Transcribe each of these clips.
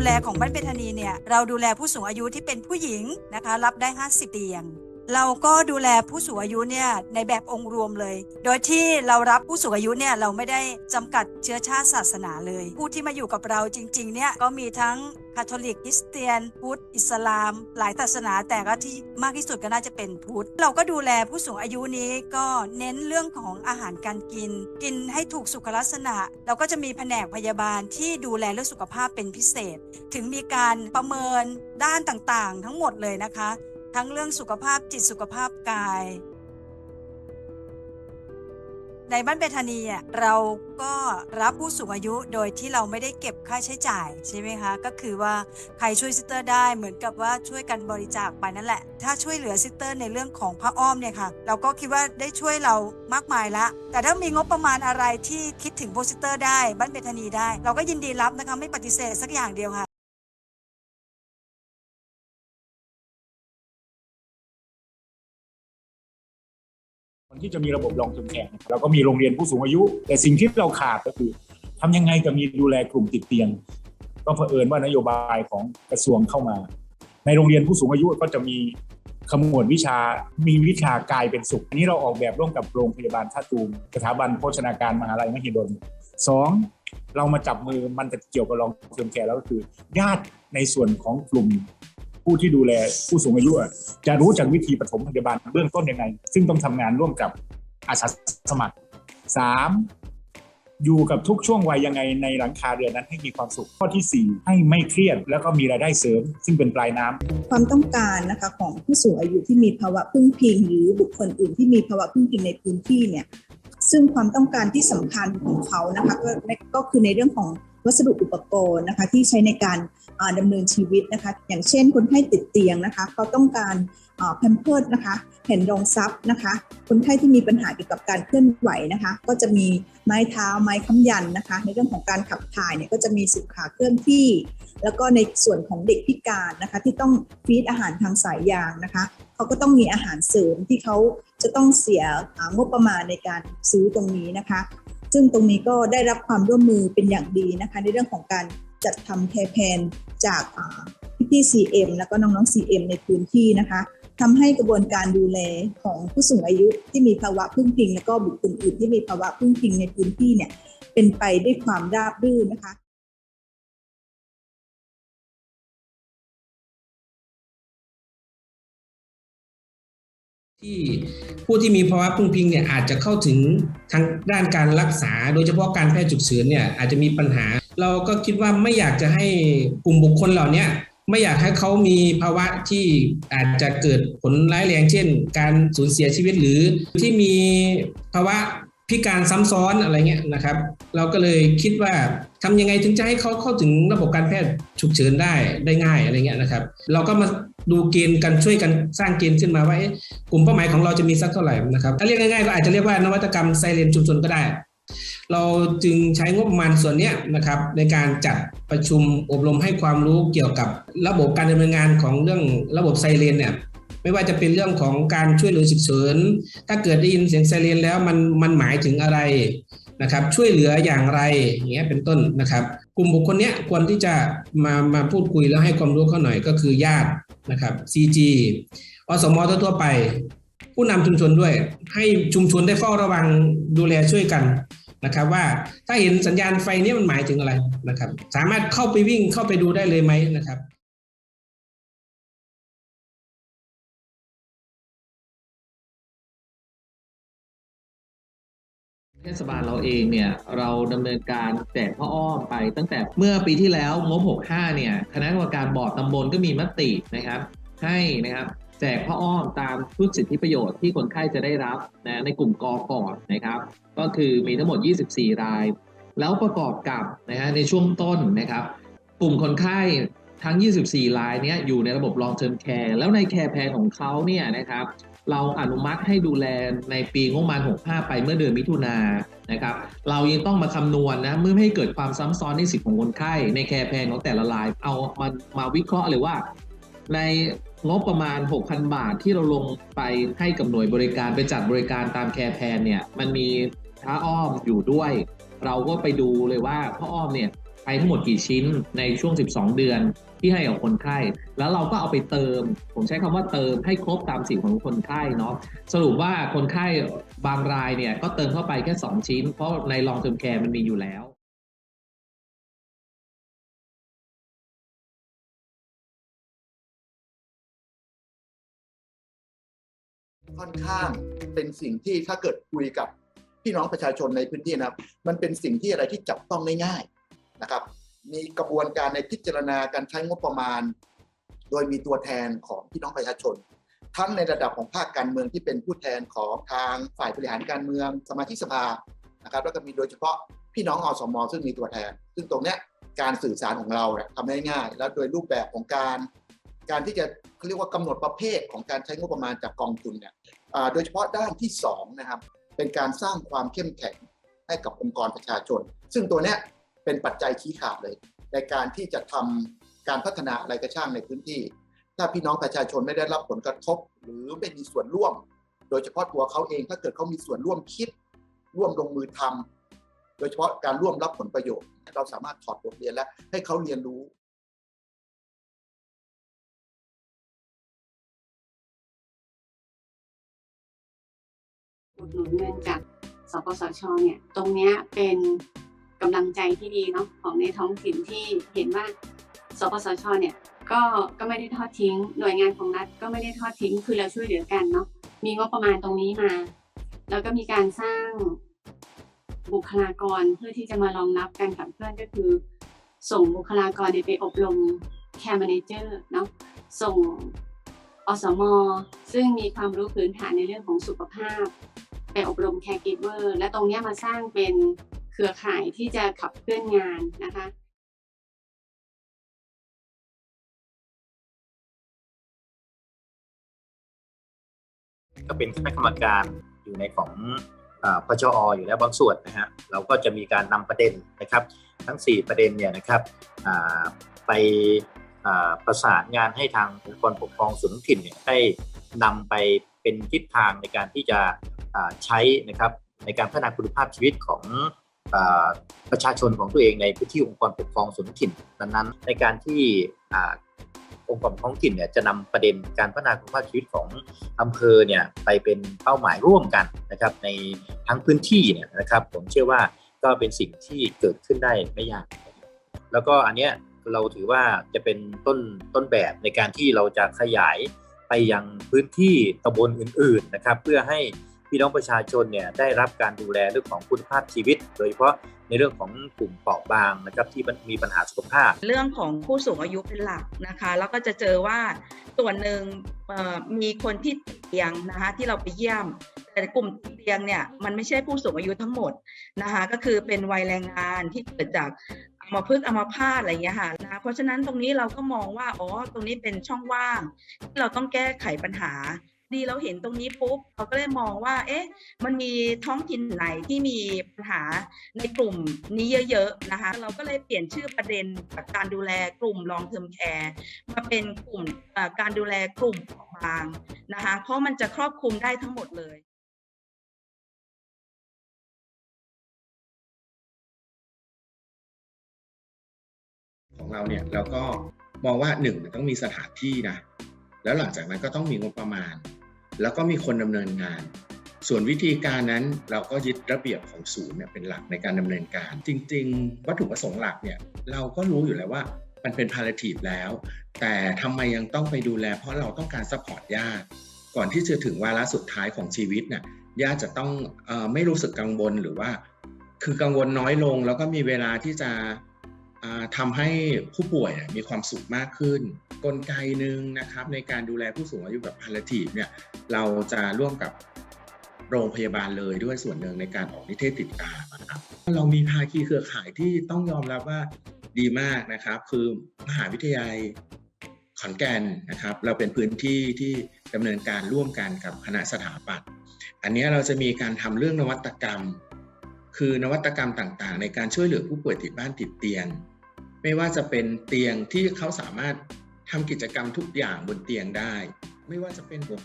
ูแลของบ้านเบธานีเนี่ยเราดูแลผู้สูงอายุที่เป็นผู้หญิงนะคะ รับได้ 50 เตียง เราก็ดูแลผู้สูงอายุเนี่ยในแบบองค์รวมเลย โดยที่เรารับผู้สูงอายุเนี่ยเราไม่ได้จำกัดเชื้อชาติศาสนาเลย ผู้ที่มาอยู่กับเราจริงๆเนี่ยก็มีทั้งคาทอลิกคริสเตียน พุทธ อิสลาม หลายศาสนาแต่ก็ที่มากที่สุดก็น่าจะเป็นพุทธ เราก็ดูแลผู้สูงอายุนี้ก็เน้นเรื่องของอาหารการกิน กินให้ถูกสุขลักษณะ เราก็จะมีแผนกพยาบาลที่ดูแลเรื่องสุขภาพเป็นพิเศษ ถึงมีการประเมินด้านต่างๆ ทั้งหมดเลยนะคะ ทั้งเรื่องสุขภาพจิตสุขภาพกาย ในบ้านเบธานีอะเราก็รับผู้สูงอายุโดยที่เราไม่ได้เก็บค่าใช้จ่ายใช่ไหมคะ ก็คือว่าใครช่วยซิสเตอร์ได้เหมือนกับว่าช่วยกันบริจาคไปนั่นแหละ ถ้าช่วยเหลือซิสเตอร์ในเรื่องของผ้าอ้อมเนี่ยค่ะ เราก็คิดว่าได้ช่วยเรามากมายละ แต่ถ้ามีงบประมาณอะไรที่คิดถึงโพซิสเตอร์ได้บ้านเบธานีได้ เราก็ยินดีรับนะคะไม่ปฏิเสธสักอย่างเดียวค่ะ ที่จะมีระบบรองทุนแข่งเราก็มีโรงเรียนผู้สูงอายุ แต่สิ่งที่เราขาดก็คือทำยังไงจะมีดูแลกลุ่มติดเตียง ก็เผอิญว่านโยบายของกระทรวงเข้ามา ในโรงเรียนผู้สูงอายุก็จะมีขมวดวิชา มีวิชากายเป็นสุข อันนี้เราออกแบบร่วมกับโรงพยาบาลท่าตูม สถาบันโภชนาการมหาลัยมหิดลสองเรามาจับมือมันจะเกี่ยวกับรองทุนแคร์แล้วก็คือ ญาติในส่วนของกลุ่ม ผู้ที่ดูแลผู้สูงอายุจะรู้จักวิธีปฐมพยาบาลเบื้องต้นยังไง ซึ่งต้องทำงานร่วมกับอาสาสมัครสามอยู่กับทุกช่วงวัยยังไงในหลังคาเรือนนั้นให้มีความสุขข้อที่สี่ให้ไม่เครียด แล้วก็มีรายได้เสริม ซึ่งเป็นปลายน้ำความต้องการนะคะของผู้สูงอายุที่มีภาวะพึ่งพิง หรือบุคคลอื่นที่มีภาวะพึ่งพิงในพื้นที่เนี่ยซึ่งความต้องการที่สำคัญของเขานะคะก็ก็คือในเรื่องของ วัสดุอุปกรณ์นะคะที่ใช้ในการอ่าดำเนินชีวิตนะคะอย่างเช่นคนไข้ติดเตียงนะคะเขาต้องการแพมเพิร์ดนะคะแผ่นรองซับนะคะคนไข้ที่มีปัญหาเกี่ยวกับการเคลื่อนไหวนะคะ ก็จะมีไม้เท้าไม้ค้ำยันนะคะ ในเรื่องของการขับถ่ายเนี่ยก็จะมีสุขาเคลื่อนที่ แล้วก็ในส่วนของเด็กพิการนะคะ ที่ต้องฟีดอาหารทางสายยางนะคะเขาก็ต้องมีอาหารเสริมที่เขาจะต้องเสียงบประมาณในการซื้อตรงนี้นะคะ ซึ่งตรงนี้ก็ได้รับความร่วมมือเป็นอย่างดีนะคะ ในเรื่องของการจัดทำแคร์แพนจากพี่ๆ CM แล้วก็น้องๆ CM ในพื้นที่นะคะทำให้กระบวนการดูแลของผู้สูงอายุที่มีภาวะพึ่งพิง แล้วก็บุคคลอื่นที่มีภาวะพึ่งพิงในพื้นที่เนี่ยเป็นไปด้วยความราบรื่นนะคะ ที่ผู้ที่มีภาวะพึ่งพิงเนี่ยอาจจะเข้าถึงทางด้านการรักษา โดยเฉพาะการแพทย์ฉุกเฉินเนี่ยอาจจะมีปัญหา เราก็คิดว่าไม่อยากจะให้กลุ่มบุคคลเหล่านี้ไม่อยากให้เขามีภาวะที่อาจจะเกิดผลร้ายแรงเช่น การสูญเสียชีวิตหรือที่มีภาวะพิการซ้ำซ้อนอะไรเงี้ยนะครับ เราก็เลยคิดว่าทำยังไงถึงจะให้เขาเข้าถึงระบบการแพทย์ฉุกเฉินได้ได้ง่ายอะไรเงี้ยนะครับ เราก็มา ดูเกณฑ์กันช่วยกันสร้างเกณฑ์ขึ้นมาว่ากลุ่มเป้าหมายของเราจะมีสักเท่าไหร่นะครับถ้าเรียกง่ายๆก็อาจจะเรียกว่านวัตกรรมไซเรนชุมชนก็ได้ เราจึงใช้งบประมาณส่วนนี้นะครับ ในการจัดประชุมอบรมให้ความรู้เกี่ยวกับระบบการดำเนินงานของเรื่องระบบไซเรนเนี่ยไม่ว่าจะเป็นเรื่องของการช่วยเหลือฉุกเฉินถ้าเกิดได้ยินเสียงไซเรนแล้วมันมันหมายถึงอะไรนะครับ ช่วยเหลืออย่างไรอย่างเงี้ยเป็นต้นนะครับ ลุ่มบุคคลเนี้ยควรที่จะมามาพูดคุยแล้วให้ความรู้เขาหน่อยก็คือญาตินะครับ CG อสมทั่วไป ผู้นำชุมชนด้วย ให้ชุมชนได้เฝ้าระวังดูแลช่วยกันนะครับ ว่าถ้าเห็นสัญญาณไฟนี้มันหมายถึงอะไรนะครับ สามารถเข้าไปวิ่งเข้าไปดูได้เลยไหมนะครับ เทศบาลเราเองเนี่ยเราดำเนินการแจกพ่ออ้อมไป ตั้งแต่เมื่อปีที่แล้วงบ 65 เนี่ยคณะกรรมการบอร์ดตำบลก็มีมตินะครับ ให้นะครับแจกพ่ออ้อมตามทุกสิทธิประโยชน์ที่คนไข้จะได้รับนะในกลุ่มกอก่อนนะครับ ก็คือมีทั้งหมด 24 ราย แล้วประกอบกับนะฮะในช่วงต้นนะครับ กลุ่มคนไข้ ทั้ง 24 รายเนี้ยอยู่ในระบบ long term care แล้วในแคร์แพนของเขาเนี่ยนะครับเราอนุมัติให้ดูแลในปีงบประมาณ 65 ไปเมื่อเดือนมิถุนานะครับ เรายังต้องมาคำนวณนะเมื่อไม่ให้เกิดความซ้ำซ้อนในสิทธิของคนไข้ในแคร์แพนของแต่ละราย เอามามาวิเคราะห์เลยว่า ในงบประมาณ 6,000 บาทที่เราลงไปให้กับหน่วยบริการไปจัดบริการตามแคร์แพนเนี่ยมันมีท้าอ้อมอยู่ด้วย เราก็ไปดูเลยว่าพ่ออ้อมเนี่ย ไปทั้งหมดกี่ชิ้นในช่วง 12 เดือนที่ให้กับคนไข้ แล้วเราก็เอาไปเติม ผมใช้คำว่าเติมให้ครบตามสิ่งของคนไข้เนาะ สรุปว่าคนไข้บางรายเนี่ยก็เติมเข้าไปแค่ 2 ชิ้น เพราะใน long term care มันมีอยู่แล้วค่อนข้างเป็นสิ่งที่ถ้าเกิดคุยกับพี่น้องประชาชนในพื้นที่นะครับ มันเป็นสิ่งที่อะไรที่จับต้องได้ง่าย นะครับมีกระบวนการในพิจารณาการใช้งบประมาณ โดยมีตัวแทนของพี่น้องประชาชน ทั้งในระดับของภาคการเมืองที่เป็นผู้แทนของทางฝ่ายบริหารการเมืองสมาชิกสภานะครับแล้วก็มีโดยเฉพาะพี่น้องอสมซึ่งมีตัวแทน ซึ่งตรงเนี้ยการสื่อสารของเราเนี่ยทำได้ง่าย แล้วโดยรูปแบบของการ การที่จะเขาเรียกว่ากำหนดประเภทของการใช้งบประมาณจากกองทุนเนี่ยโดยเฉพาะด้านที่สองนะครับเป็นการสร้างความเข้มแข็งให้กับองค์กรประชาชน ซึ่งตัวเนี้ย เป็นปัจจัยชี้ขาดเลย ในการที่จะทำการพัฒนาอะไรก็ช่างในพื้นที่ ถ้าพี่น้องประชาชนไม่ได้รับผลกระทบ หรือไม่มีส่วนร่วม โดยเฉพาะตัวเขาเองถ้าเกิดเขามีส่วนร่วมคิด ร่วมลงมือทำโดยเฉพาะการร่วมรับผลประโยชน์ เราสามารถถอดบทเรียนและให้เขาเรียนรู้อุดหนุนเงินจากสปสชเนี่ย ตรงเนี้ยเป็น กำลังใจที่ดีเนาะของในท้องถิ่นที่เห็นว่าสปสชเนี่ยก็ก็ไม่ได้ทอดทิ้ง หน่วยงานของรัฐก็ไม่ได้ทอดทิ้งคือเราช่วยเหลือกันเนาะมีงบประมาณตรงนี้มา แล้วก็มีการสร้างบุคลากรเพื่อที่จะมารองรับการขับเคลื่อนก็คือ ส่งบุคลากรไปอบรม care manager เนาะส่งอสม ซึ่งมีความรู้พื้นฐานในเรื่องของสุขภาพ ไปอบรม caregiver และตรงเนี้ยมาสร้างเป็น รือข่ายที่จะขับเคลื่อนงานนะคะก็เป็นคณะกรรมการอยู่ในของอพชออยู่แล้วบางส่วนนะฮะเราก็จะมีการนำประเด็นนะครับ ทั้ง 4 ประเด็นเนี่ยนะครับไปประสานงานให้ทางองค์กรปกครองส่วนท้องถิ่นเนี่ยได้นำไปเป็นทิศทางในการที่จะใช้นะครับในการพัฒนาคุณภาพชีวิตของ ประชาชนของตัวเองในพื้นที่องค์กรปกครองส่วนท้องถิ่นนั้นๆในการที่องค์กรท้องถิ่นเนี่ยจะนำประเด็นการพัฒนาคุณภาพชีวิตของอำเภอเนี่ยไปเป็นเป้าหมายร่วมกันนะครับในทั้งพื้นที่เนี่ยนะครับผมเชื่อว่าก็เป็นสิ่งที่เกิดขึ้นได้ไม่ยาก แล้วก็อันเนี้ยเราถือว่าจะเป็นต้นต้นแบบในการที่เราจะขยายไปยังพื้นที่ตำบลอื่น ๆนะครับ เพื่อให้ พี่น้องประชาชนเนี่ยได้รับการดูแลเรื่องของคุณภาพชีวิต โดยเฉพาะในเรื่องของกลุ่มเปราะบางนะครับที่มีปัญหาสุขภาพ เรื่องของผู้สูงอายุเป็นหลักนะคะแล้วก็จะเจอว่าส่วนหนึ่งมีคนที่เตียงนะคะที่เราไปเยี่ยม แต่กลุ่มเตียงเนี่ยมันไม่ใช่ผู้สูงอายุทั้งหมดนะคะก็คือเป็นวัยแรงงานที่เกิดจากอัมพฤกษ์อัมพาตอะไรอย่างเงี้ยค่ะนะเพราะฉะนั้นตรงนี้เราก็มองว่าอ๋อตรงนี้เป็นช่องว่างที่เราต้องแก้ไขปัญหา ดีเราเห็นตรงนี้ปุ๊บเราก็เลยมองว่า เอ๊ะ มันมีท้องถิ่นไหนที่มีปัญหาในกลุ่มนี้เยอะๆนะคะ เราก็เลยเปลี่ยนชื่อประเด็นจากการดูแลกลุ่ม long term care มาเป็นกลุ่มการดูแลกลุ่มบางนะคะ เพราะมันจะครอบคลุมได้ทั้งหมดเลยของเราเนี่ยเราก็มองว่าหนึ่งมันต้องมีสถานที่นะแล้วหลังจากนั้นก็ต้องมีงบประมาณ แล้วก็มีคนดำเนินงาน ส่วนวิธีการนั้นเราก็ยึดระเบียบของศูนย์เนี่ยเป็นหลักในการดำเนินการ จริง ๆ วัตถุประสงค์หลักเนี่ยเราก็รู้อยู่แล้วว่ามันเป็นพาราทีฟแล้ว แต่ทำไมยังต้องไปดูแล เพราะเราต้องการซัพพอร์ตญาติก่อนที่จะถึงวาระสุดท้ายของชีวิตน่ะญาติจะต้องออไม่รู้สึกกังวลหรือว่า คือกังวลน้อยลง แล้วก็มีเวลาที่จะ ทำให้ผู้ป่วยมีความสุขมากขึ้น กลไกหนึ่งนะครับในการดูแลผู้สูงอายุแบบพาราทีฟเนี่ยเราจะร่วมกับโรงพยาบาลเลยด้วยส่วนหนึ่งในการออกนิเทศติดตามนะครับเรามีภาคีเครือข่ายที่ต้องยอมรับว่าดีมากนะครับ คือมหาวิทยาลัยขอนแก่นนะครับ เราเป็นพื้นที่ที่ดำเนินการร่วมกันกับคณะสถาปัตย์อันนี้เราจะมีการทำเรื่องนวัตกรรม คือนวัตกรรมต่างๆ ในการช่วยเหลือผู้ป่วยติดบ้านติดเตียง ไม่ว่าจะเป็นเตียงที่เขาสามารถทำกิจกรรมทุกอย่างบนเตียงได้ ไม่ว่าจะเป็นพวก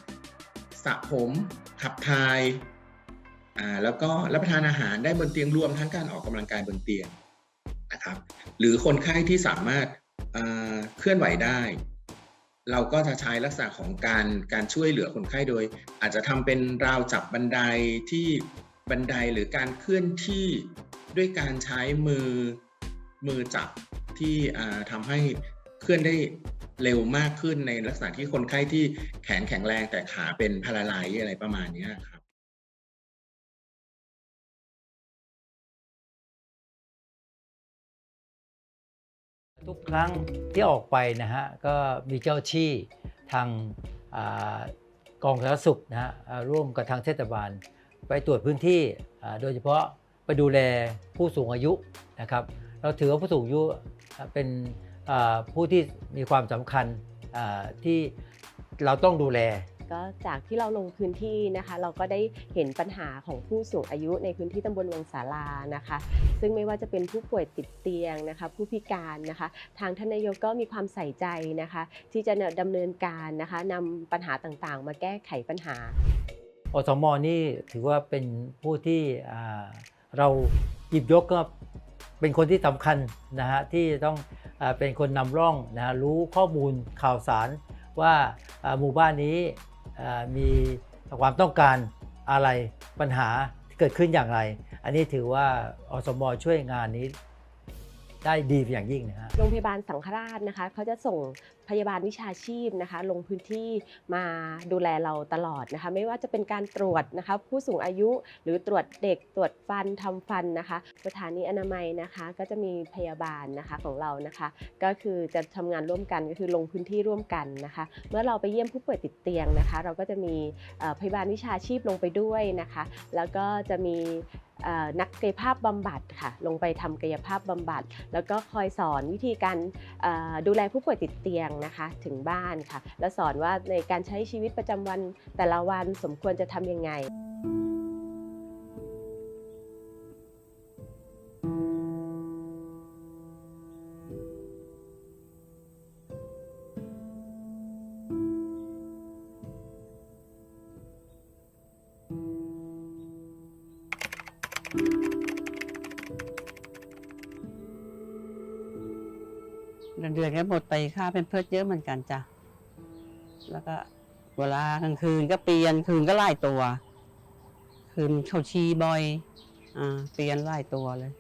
สระผมขับถ่ายอ่าแล้วก็รับประทานอาหารได้บนเตียงรวมทั้งการออกกำลังกายบนเตียงนะครับหรือคนไข้ที่สามารถอ่าเคลื่อนไหวได้ เราก็จะใช้ลักษณะของการการช่วยเหลือคนไข้โดย อาจจะทำเป็นราวจับบันไดที่ บันไดหรือการเคลื่อนที่ด้วยการใช้มือมือจับที่อ่าทำให้เคลื่อนได้เร็วมากขึ้นในลักษณะที่คนไข้ที่แขนแข็งแรงแต่ขาเป็นพาราไลซ์อะไรประมาณนี้ครับทุกครั้งที่ออกไปนะฮะก็มีเจ้าที่ทางอกองสาธารณสุขนะฮะร่วมกับทางเทศบาล ไปตรวจพื้นที่โดยเฉพาะไปดูแลผู้สูงอายุนะครับ เราถือว่าผู้สูงอายุเป็นผู้ที่มีความสำคัญที่เราต้องดูแล ก็จากที่เราลงพื้นที่นะคะ เราก็ได้เห็นปัญหาของผู้สูงอายุในพื้นที่ตำบลวังสารานะคะ ซึ่งไม่ว่าจะเป็นผู้ป่วยติดเตียงนะคะ ผู้พิการนะคะ ทางท่านนายกก็มีความใส่ใจนะคะ ที่จะดำเนินการนะคะนำปัญหาต่างๆ มาแก้ไขปัญหา อสมนี่ถือว่าเป็นผู้ที่เราหยิบยกก็เป็นคนที่สำคัญนะฮะที่ต้องอเป็นคนนำร่องนะฮะรู้ข้อมูลข่าวสารว่าหมู่บ้านนี้มีความต้องการอะไรปัญหาที่เกิดขึ้นอย่างไร อันนี้ถือว่าอสมช่วยงานนี้ ได้ดีเป็นอย่างยิ่งนะฮะ โรงพยาบาลสังฆราชนะคะเขาจะส่งพยาบาลวิชาชีพนะคะ ลงพื้นที่มาดูแลเราตลอดนะคะ ไม่ว่าจะเป็นการตรวจนะคะผู้สูงอายุหรือตรวจเด็กตรวจฟันทำฟันนะคะ สถานีอนามัยนะคะก็จะมีพยาบาลนะคะของเรานะคะ ก็คือจะทำงานร่วมกันก็คือลงพื้นที่ร่วมกันนะคะ เมื่อเราไปเยี่ยมผู้ป่วยติดเตียงนะคะ เราก็จะมีพยาบาลวิชาชีพลงไปด้วยนะคะ แล้วก็จะมี นักกายภาพบำบัดค่ะ ลงไปทำกายภาพบำบัด แล้วก็คอยสอนวิธีการดูแลผู้ป่วยติดเตียงนะคะถึงบ้านค่ะ แล้วสอนว่าในการใช้ชีวิตประจำวันแต่ละวันสมควรจะทำยังไง ค่าเป็นเพิดเยอะเหมือนกันจ้ะ แล้วก็เวลากลางคืนก็เปลี่ยนคืนก็ไล่ตัว คืนเขาชีบ่อย อ่า เปลี่ยนไล่ตัวเลย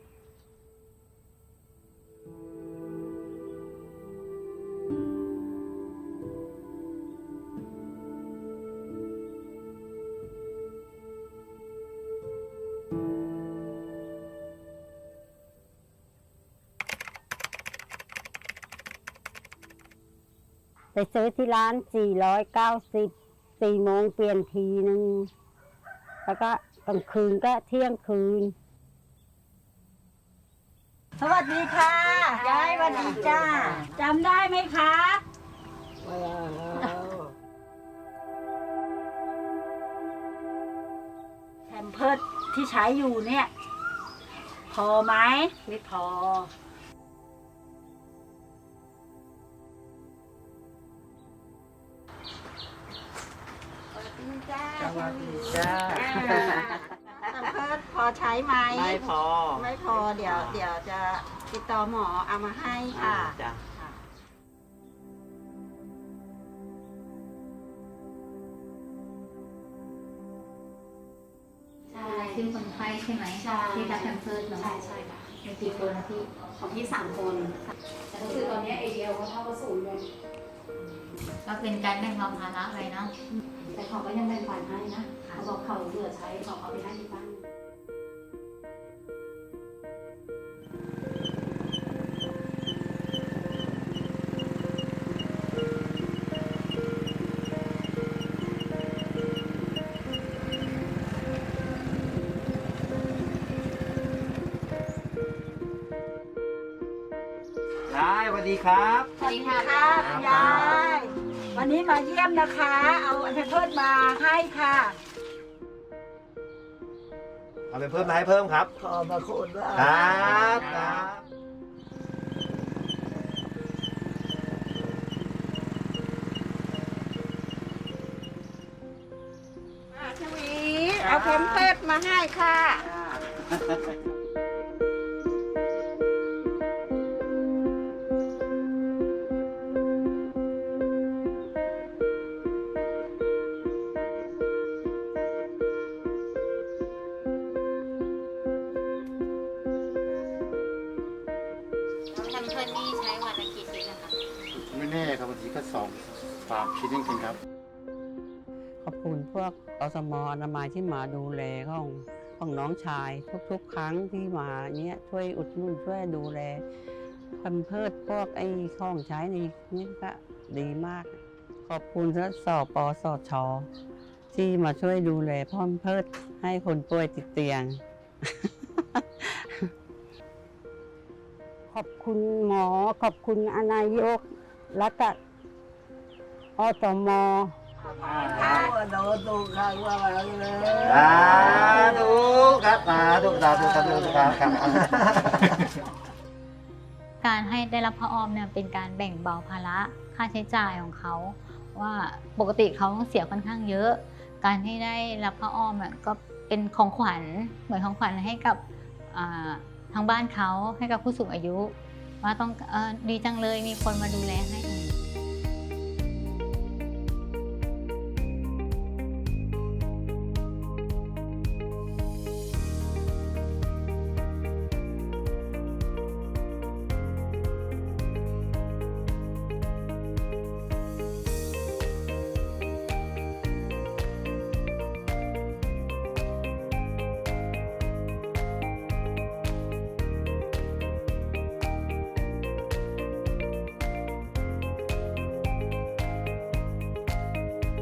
ซื้อที่ร้าน490 4โมงเปลี่ยนทีนึง แล้วก็กลางคืนก็เที่ยงคืน สวัสดีค่ะยายสวัสดีจ้าจำได้ไหมคะแผมเพิร์ดที่ใช้อยู่เนี่ย พอไหมไม่พอ ดีจ้าสวัสดีจ้าแผมเพิร์ดพอใช้ไหมไม่พอ ไม่พอเดี๋ยวเดี๋ยวจะติดต่อหมอเอามาให้ค่ะจ้ะใช่ซึ่งคนไข้ใช่ไหมใช่ที่รับแพมเพิร์สเนาะใช่ใช่ค่ะมีกี่คนนะพี่ของพี่สามคนแต่ก็คือตอนนี้ ADL ก็เท่ากับศูนย์เลยก็เป็นการแบ่งเบาภาระไปเนาะ แต่เขาก็ยังแบ่งปันให้นะเขาบอกเขาเหลือใช้เขาเอาไปให้ที่บ้านยายสวัสดีครับ สวัสดีค่ะค่ะคุณยาย วันนี้มาเยี่ยมนะคะ เอาแพมเพิร์ดมาให้ค่ะ เอาไปเพิ่มมาให้เพิ่มครับ ขอบพระคุณว่าครับครับ ชวี เอาแพมเพิร์ดมาให้ค่ะ ครับบางทีก็สองสามชิ้นจริงๆครับ ขอบคุณพวกอสมอนามัยที่มาดูแลของของน้องชาย ทุกๆ ครั้งที่มาเนี้ยช่วยอุดหนุนช่วยดูแลแพันเพิดพวกไอ้ของใช้ในนี่ก็ดีมาก ขอบคุณทสปสชที่มาช่วยดูแลพ่อมเพิดให้คนป่วยติดเตียง ขอบคุณหมอ ขอบคุณอนายก และก็อสมสาธุครับสาธุสาธุสาธุครับครับการให้ได้รับพระอ้อมเนี่ยเป็นการแบ่งเบาภาระค่าใช้จ่ายของเขา ว่าปกติเขาต้องเสียค่อนข้างเยอะ การที่ได้รับพระอ้อมอะก็เป็นของขวัญเหมือนของขวัญให้กับ ทางบ้านเขาให้กับผู้สูงอายุ ว่าต้องออดีจังเลยมีคนมาดูแลให้